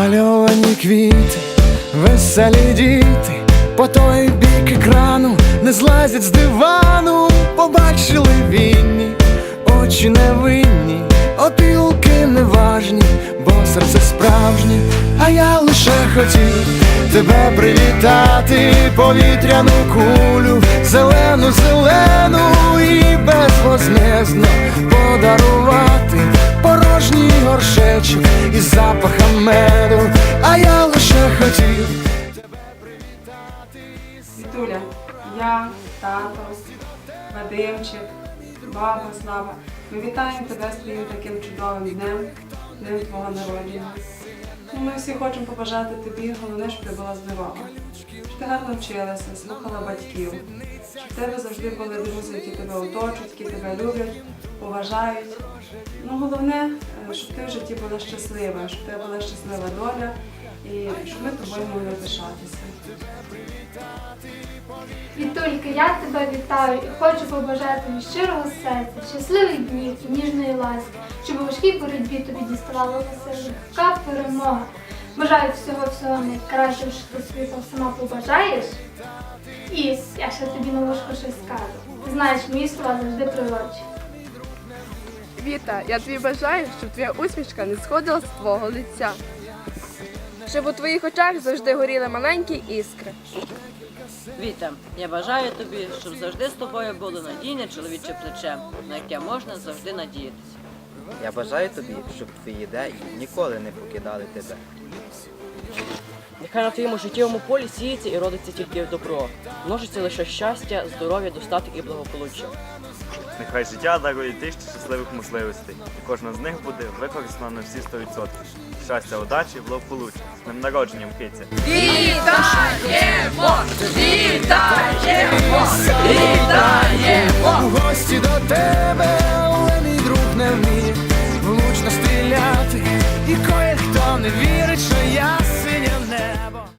Намальовані квіти, веселі діти, по той бік екрану не злазять з дивану, побачили вінні, очі невинні, опілки неважні, бо серце справжнє, а я лише хотів тебе привітати, повітряну кулю, зелену, зелену і безвозмездно подарувати порожній горшечок із запахом меду, а я лише хотів Світуля, я, тато, Вадимчик, баба Слава. Ми вітаємо тебе з твоїм таким чудовим днем, днем твого народження. Ну, Ми всі хочемо побажати тобі, головне, щоб ти була здорова. Щоб ти гарно вчилася, слухала батьків. Щоб в тебе завжди були друзі, які тебе оточують, які тебе люблять, поважають. Ну, головне, е, щоб ти в житті була щаслива, щоб тебе була щаслива доля і щоб ми тобою могли пишатися. Вітулька, я тебе вітаю і хочу побажати від щирого серця, щасливих днів і ніжної ласки, щоб у важкій боротьбі тобі діставала легка перемога. Бажаю всього всього найкращого, що ти собі сама побажаєш. І я ще тобі на ложку щось скажу. Ти знаєш, мої слова завжди пророчі. Віта, я тобі бажаю, щоб твоя усмішка не сходила з твого лиця. Щоб у твоїх очах завжди горіли маленькі іскри. Віта, я бажаю тобі, щоб завжди з тобою було надійне чоловіче плече, на яке можна завжди надіятися. Я бажаю тобі, щоб твої ідеї ніколи не покидали тебе. Нехай на твоєму життєвому полі сіється і родиться тільки добро. Множиться лише щастя, здоров'я, достаток і благополуччя. Нехай життя дарує тисячі щасливих можливостей, і кожна з них буде використана на всі 100%. Щастя, удачі, благополуччя. З днем народженням, киця! У гості до тебе, але мій друг не вміє влучно стріляти, і кое-хто не вірить,